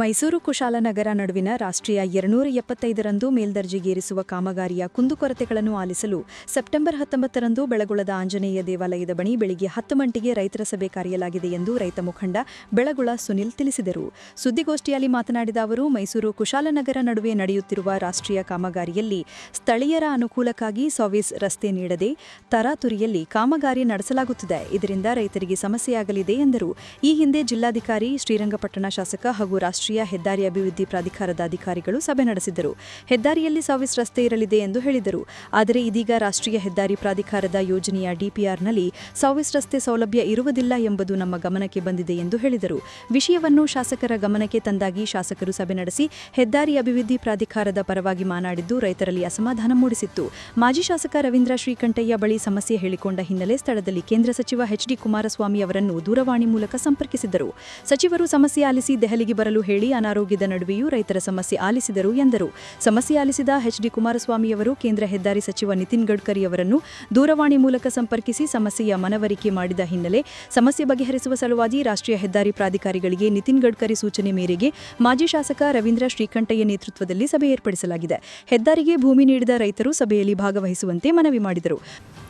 ಮೈಸೂರು ಕುಶಾಲನಗರ ನಡುವಿನ ರಾಷ್ಟ್ರೀಯ ಎರಡುನೂರ ಎಪ್ಪತ್ತೈದರಂದು ಮೇಲ್ದರ್ಜೆಗೇರಿಸುವ ಕಾಮಗಾರಿಯ ಕುಂದುಕೊರತೆಗಳನ್ನು ಆಲಿಸಲು ಸೆಪ್ಟೆಂಬರ್ ಹತ್ತೊಂಬತ್ತರಂದು ಬೆಳಗುಳದ ಆಂಜನೇಯ ದೇವಾಲಯದ ಬಳಿ ಬೆಳಿಗ್ಗೆ ಹತ್ತು ಗಂಟೆಗೆ ರೈತರ ಸಭೆ ಕರೆಯಲಾಗಿದೆ ಎಂದು ರೈತ ಮುಖಂಡ ಬೆಳಗುಳ ಸುನಿಲ್ ತಿಳಿಸಿದರು. ಸುದ್ದಿಗೋಷ್ಠಿಯಲ್ಲಿ ಮಾತನಾಡಿದ ಅವರು, ಮೈಸೂರು ಕುಶಾಲನಗರ ನಡುವೆ ನಡೆಯುತ್ತಿರುವ ರಾಷ್ಟ್ರೀಯ ಕಾಮಗಾರಿಯಲ್ಲಿ ಸ್ಥಳೀಯರ ಅನುಕೂಲಕ್ಕಾಗಿ ಸರ್ವಿಸ್ ರಸ್ತೆ ನೀಡದೆ ತರಾತುರಿಯಲ್ಲಿ ಕಾಮಗಾರಿ ನಡೆಸಲಾಗುತ್ತಿದೆ. ಇದರಿಂದ ರೈತರಿಗೆ ಸಮಸ್ಯೆಯಾಗಲಿದೆ ಎಂದರು. ಈ ಹಿಂದೆ ಜಿಲ್ಲಾಧಿಕಾರಿ ಶ್ರೀರಂಗಪಟ್ಟಣ ಶಾಸಕ ಹಾಗೂ ರಾಷ್ಟ್ರೀಯ ಹೆದ್ದಾರಿ ಅಭಿವೃದ್ಧಿ ಪ್ರಾಧಿಕಾರದ ಅಧಿಕಾರಿಗಳು ಸಭೆ ನಡೆಸಿದರು. ಹೆದ್ದಾರಿಯಲ್ಲಿ ಸರ್ವಿಸ್ ರಸ್ತೆ ಇರಲಿದೆ ಎಂದು ಹೇಳಿದರು. ಆದರೆ ಇದೀಗ ರಾಷ್ಟ್ರೀಯ ಹೆದ್ದಾರಿ ಪ್ರಾಧಿಕಾರದ ಯೋಜನೆಯ ಡಿಪಿಆರ್ನಲ್ಲಿ ಸರ್ವಿಸ್ ರಸ್ತೆ ಸೌಲಭ್ಯ ಇರುವುದಿಲ್ಲ ಎಂಬುದು ನಮ್ಮ ಗಮನಕ್ಕೆ ಬಂದಿದೆ ಎಂದು ಹೇಳಿದರು. ವಿಷಯವನ್ನು ಶಾಸಕರ ಗಮನಕ್ಕೆ ತಂದಾಗಿ ಶಾಸಕರು ಸಭೆ ನಡೆಸಿ ಹೆದ್ದಾರಿ ಅಭಿವೃದ್ಧಿ ಪ್ರಾಧಿಕಾರದ ಪರವಾಗಿ ಮಾತನಾಡಿದ್ದು ರೈತರಲ್ಲಿ ಅಸಮಾಧಾನ ಮೂಡಿಸಿತ್ತು. ಮಾಜಿ ಶಾಸಕ ರವೀಂದ್ರ ಶ್ರೀಕಂಠಯ್ಯ ಬಳಿ ಸಮಸ್ಯೆ ಹೇಳಿಕೊಂಡ ಹಿನ್ನೆಲೆ ಸ್ಥಳದಲ್ಲಿ ಕೇಂದ್ರ ಸಚಿವ ಎಚ್ ಡಿ ಕುಮಾರಸ್ವಾಮಿ ಅವರನ್ನು ದೂರವಾಣಿ ಮೂಲಕ ಸಂಪರ್ಕಿಸಿದರು. ಸಚಿವರು ಸಮಸ್ಯೆ ಆಲಿಸಿ ದೆಹಲಿಗೆ ಬರಲು ಹೇಳಿ ಅನಾರೋಗ್ಯದ ನಡುವೆಯೂ ರೈತರ ಸಮಸ್ಯೆ ಆಲಿಸಿದರು ಎಂದರು. ಸಮಸ್ಯೆ ಆಲಿಸಿದ ಎಚ್ ಡಿ ಕುಮಾರಸ್ವಾಮಿಯವರು ಕೇಂದ್ರ ಹೆದ್ದಾರಿ ಸಚಿವ ನಿತಿನ್ ಗಡ್ಕರಿ ಅವರನ್ನು ದೂರವಾಣಿ ಮೂಲಕ ಸಂಪರ್ಕಿಸಿ ಸಮಸ್ಯೆಯ ಮನವರಿಕೆ ಮಾಡಿದ ಹಿನ್ನೆಲೆ ಸಮಸ್ಯೆ ಬಗೆಹರಿಸುವ ಸಲುವಾಗಿ ರಾಷ್ಟ್ರೀಯ ಹೆದ್ದಾರಿ ಪ್ರಾಧಿಕಾರಿಗಳಿಗೆ ನಿತಿನ್ ಗಡ್ಕರಿ ಸೂಚನೆ ಮೇರೆಗೆ ಮಾಜಿ ಶಾಸಕ ರವೀಂದ್ರ ಶ್ರೀಕಂಠಯ್ಯ ನೇತೃತ್ವದಲ್ಲಿ ಸಭೆ ಏರ್ಪಡಿಸಲಾಗಿದೆ. ಹೆದ್ದಾರಿಗೆ ಭೂಮಿ ನೀಡಿದ ರೈತರು ಸಭೆಯಲ್ಲಿ ಭಾಗವಹಿಸುವಂತೆ ಮನವಿ ಮಾಡಿದರು.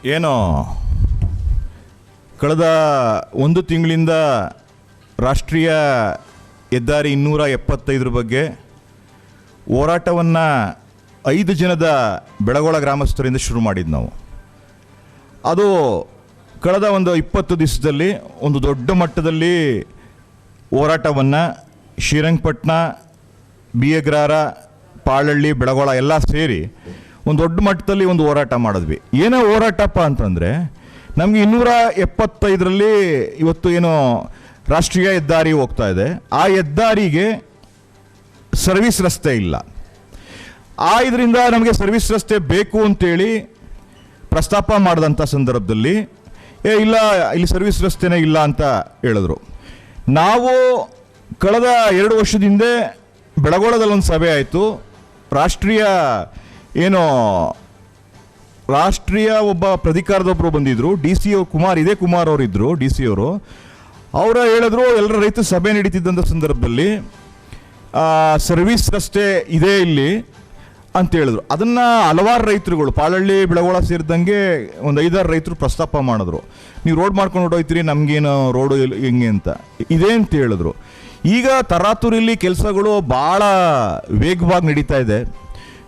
ಏನೋ ಕಳೆದ ಒಂದು ತಿಂಗಳಿಂದ ರಾಷ್ಟ್ರೀಯ ಹೆದ್ದಾರಿ ಇನ್ನೂರ ಎಪ್ಪತ್ತೈದರ ಬಗ್ಗೆ ಹೋರಾಟವನ್ನು ಐದು ಜನದ ಬೆಳಗೊಳ ಗ್ರಾಮಸ್ಥರಿಂದ ಶುರು ಮಾಡಿದ್ದು ನಾವು. ಅದು ಕಳೆದ ಒಂದು ಇಪ್ಪತ್ತು ದಿವಸದಲ್ಲಿ ಒಂದು ದೊಡ್ಡ ಮಟ್ಟದಲ್ಲಿ ಹೋರಾಟವನ್ನು ಶ್ರೀರಂಗಪಟ್ಟಣ ಬಿ ಎಗ್ರಾರ ಪಾಳಳ್ಳಿ, ಬೆಳಗೊಳ ಎಲ್ಲ ಸೇರಿ ಒಂದು ದೊಡ್ಡ ಮಟ್ಟದಲ್ಲಿ ಒಂದು ಹೋರಾಟ ಮಾಡಿದ್ವಿ. ಏನೋ ಹೋರಾಟಪ್ಪ ಅಂತಂದರೆ ನಮಗೆ ಇನ್ನೂರ ಎಪ್ಪತ್ತೈದರಲ್ಲಿ ಇವತ್ತು ಏನು ರಾಷ್ಟ್ರೀಯ ಹೆದ್ದಾರಿ ಹೋಗ್ತಾ ಇದೆ. ಆ ಹೆದ್ದಾರಿಗೆ ಸರ್ವಿಸ್ ರಸ್ತೆ ಇಲ್ಲ. ಆ ಇದರಿಂದ ನಮಗೆ ಸರ್ವಿಸ್ ರಸ್ತೆ ಬೇಕು ಅಂತೇಳಿ ಪ್ರಸ್ತಾಪ ಮಾಡಿದಂಥ ಸಂದರ್ಭದಲ್ಲಿ, ಏ, ಇಲ್ಲ, ಇಲ್ಲಿ ಸರ್ವಿಸ್ ರಸ್ತೆನೇ ಇಲ್ಲ ಅಂತ ಹೇಳಿದ್ರು. ನಾವು ಕಳೆದ ಎರಡು ವರ್ಷದ ಹಿಂದೆ ಬೆಳಗೋಳದಲ್ಲಿ ಒಂದು ಸಭೆ ಆಯಿತು. ರಾಷ್ಟ್ರೀಯ ಏನು, ರಾಷ್ಟ್ರೀಯ ಒಬ್ಬ ಪ್ರಧಿಕಾರದೊಬ್ಬರು ಬಂದಿದ್ದರು ಡಿ ಸಿ ಕುಮಾರ್, ಇದೇ ಕುಮಾರ್ ಅವರಿದ್ದರು ಡಿ ಸಿ ಅವರು. ಅವರ ಹೇಳಿದ್ರು ಎಲ್ಲರ ರೈತ ಸಭೆ ನಡೀತಿದ್ದಂಥ ಸಂದರ್ಭದಲ್ಲಿ ಸರ್ವಿಸ್ ರಸ್ತೆ ಇದೆ ಇಲ್ಲಿ ಅಂತ ಹೇಳಿದ್ರು. ಅದನ್ನು ಹಲವಾರು ರೈತರುಗಳು, ಪಾಳಳ್ಳಿ, ಬೆಳಗೊಳ ಸೇರಿದಂಗೆ ಒಂದು ಐದಾರು ರೈತರು ಪ್ರಸ್ತಾಪ ಮಾಡಿದ್ರು. ನೀವು ರೋಡ್ ಮಾಡ್ಕೊಂಡು ಹೊಡೋಯ್ತೀರಿ, ನಮಗೇನು ರೋಡು ಹಿಂಗೆ ಅಂತ. ಇದೆ ಅಂತ ಹೇಳಿದ್ರು. ಈಗ ತರಾತುರಿಲಿ ಕೆಲಸಗಳು ಭಾಳ ವೇಗವಾಗಿ ನಡೀತಾ ಇದೆ.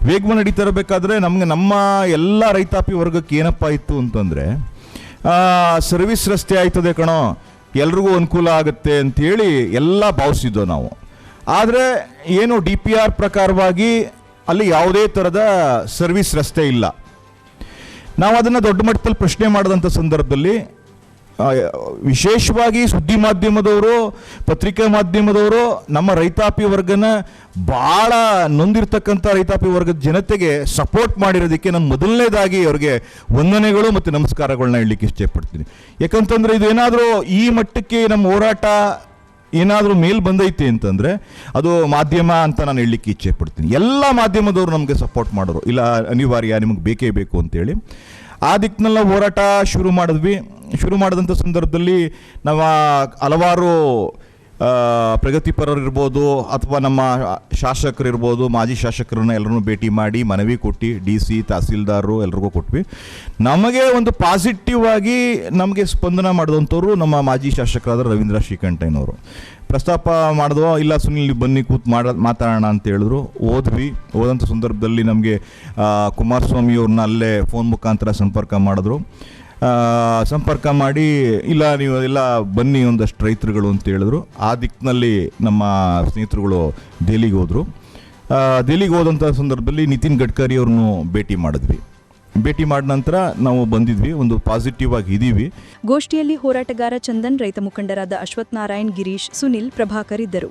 ವೇಗವಾಗಿ ನಡೀತಾ ಇರಬೇಕಾದ್ರೆ ನಮಗೆ ನಮ್ಮ ಎಲ್ಲ ರೈತಾಪಿ ವರ್ಗಕ್ಕೆ ಏನಪ್ಪ ಇತ್ತು ಅಂತಂದರೆ ಸರ್ವಿಸ್ ರಸ್ತೆ ಆಯ್ತದೆ ಕಣೋ. ಎಲ್ರಿಗೂ ಅನುಕೂಲ ಆಗುತ್ತೆ ಅಂತೇಳಿ ಎಲ್ಲ ಭಾವಿಸಿದ್ದೋ ನಾವು. ಆದರೆ ಏನು ಡಿ ಪಿ ಆರ್ ಪ್ರಕಾರವಾಗಿ ಅಲ್ಲಿ ಯಾವುದೇ ಥರದ ಸರ್ವಿಸ್ ರಸ್ತೆ ಇಲ್ಲ. ನಾವು ಅದನ್ನು ದೊಡ್ಡ ಮಟ್ಟದಲ್ಲಿ ಪ್ರಶ್ನೆ ಮಾಡಿದಂಥ ಸಂದರ್ಭದಲ್ಲಿ ವಿಶೇಷವಾಗಿ ಸುದ್ದಿ ಮಾಧ್ಯಮದವರು, ಪತ್ರಿಕಾ ಮಾಧ್ಯಮದವರು ನಮ್ಮ ರೈತಾಪಿ ವರ್ಗನ ಭಾಳ ನೊಂದಿರ್ತಕ್ಕಂಥ ರೈತಾಪಿ ವರ್ಗದ ಜನತೆಗೆ ಸಪೋರ್ಟ್ ಮಾಡಿರೋದಕ್ಕೆ ನಾನು ಮೊದಲನೇದಾಗಿ ಅವ್ರಿಗೆ ವಂದನೆಗಳು ಮತ್ತು ನಮಸ್ಕಾರಗಳನ್ನ ಹೇಳಲಿಕ್ಕೆ ಇಷ್ಟಪಡ್ತೀನಿ. ಯಾಕಂತಂದರೆ ಇದು ಏನಾದರೂ ಈ ಮಟ್ಟಕ್ಕೆ ನಮ್ಮ ಹೋರಾಟ ಏನಾದರೂ ಮೇಲ್ ಬಂದೈತೆ ಅಂತಂದರೆ ಅದು ಮಾಧ್ಯಮ ಅಂತ ನಾನು ಹೇಳಲಿಕ್ಕೆ ಇಚ್ಛೆ ಪಡ್ತೀನಿ ಎಲ್ಲ ಮಾಧ್ಯಮದವರು ನಮಗೆ ಸಪೋರ್ಟ್ ಮಾಡೋರು. ಇಲ್ಲ, ಅನಿವಾರ್ಯ, ನಿಮಗೆ ಬೇಕೇ ಬೇಕು ಅಂತೇಳಿ. ಆ ದಿಕ್ಕಿನೆಲ್ಲ ಹೋರಾಟ ಶುರು ಮಾಡಿದ್ವಿ. ಶುರು ಮಾಡಿದಂಥ ಸಂದರ್ಭದಲ್ಲಿ ನಾವು ಹಲವಾರು ಪ್ರಗತಿಪರರು ಇರ್ಬೋದು ಅಥವಾ ನಮ್ಮ ಶಾಸಕರು ಇರ್ಬೋದು ಮಾಜಿ ಶಾಸಕರನ್ನ ಎಲ್ಲರನ್ನೂ ಭೇಟಿ ಮಾಡಿ ಮನವಿ ಕೊಟ್ಟು ಡಿ ಸಿ ತಹಸೀಲ್ದಾರರು ಎಲ್ರಿಗೂ ಕೊಟ್ವಿ. ನಮಗೆ ಒಂದು ಪಾಸಿಟಿವ್ ಆಗಿ ನಮಗೆ ಸ್ಪಂದನ ಮಾಡಿದಂಥವ್ರು ನಮ್ಮ ಮಾಜಿ ಶಾಸಕರಾದ ರವೀಂದ್ರ ಶ್ರೀಕಂಠಯ್ಯನವರು. ಪ್ರಸ್ತಾಪ ಮಾಡಿದ್ವೋ, ಇಲ್ಲ ಸುನಿಲ್, ಬನ್ನಿ ಕೂತ್ ಮಾಡ, ಮಾತಾಡೋಣ ಅಂತ ಹೇಳಿದ್ರು. ಓದ್ವಿ. ಓದಂಥ ಸಂದರ್ಭದಲ್ಲಿ ನಮಗೆ ಕುಮಾರಸ್ವಾಮಿ ಅವ್ರನ್ನ ಅಲ್ಲೇ ಫೋನ್ ಮುಖಾಂತರ ಸಂಪರ್ಕ ಮಾಡಿದ್ರು. ಸಂಪರ್ಕ ಮಾಡಿ, ಇಲ್ಲ, ನೀವು ಎಲ್ಲ ಬನ್ನಿ ಒಂದಷ್ಟು ರೈತರುಗಳು ಅಂತ ಹೇಳಿದ್ರು. ಆ ದಿಕ್ಕಿನಲ್ಲಿ ನಮ್ಮ ಸ್ನೇಹಿತರುಗಳು ದೆಹಲಿಗೆ ಹೋದರು. ದೆಹಲಿಗೆ ಹೋದಂಥ ಸಂದರ್ಭದಲ್ಲಿ ನಿತಿನ್ ಗಡ್ಕರಿ ಅವ್ರನ್ನು ಭೇಟಿ ಮಾಡಿದ್ವಿ. ಭೇಟಿ ಮಾಡಿದ ನಂತರ ನಾವು ಬಂದಿದ್ವಿ, ಒಂದು ಪಾಸಿಟಿವ್ ಆಗಿ ಇದ್ದೀವಿ. ಗೋಷ್ಠಿಯಲ್ಲಿ ಹೋರಾಟಗಾರ ಚಂದನ್, ರೈತ ಮುಖಂಡರಾದ ಅಶ್ವಥ್ ನಾರಾಯಣ್, ಗಿರೀಶ್, ಸುನಿಲ್, ಪ್ರಭಾಕರ್ ಇದ್ದರು.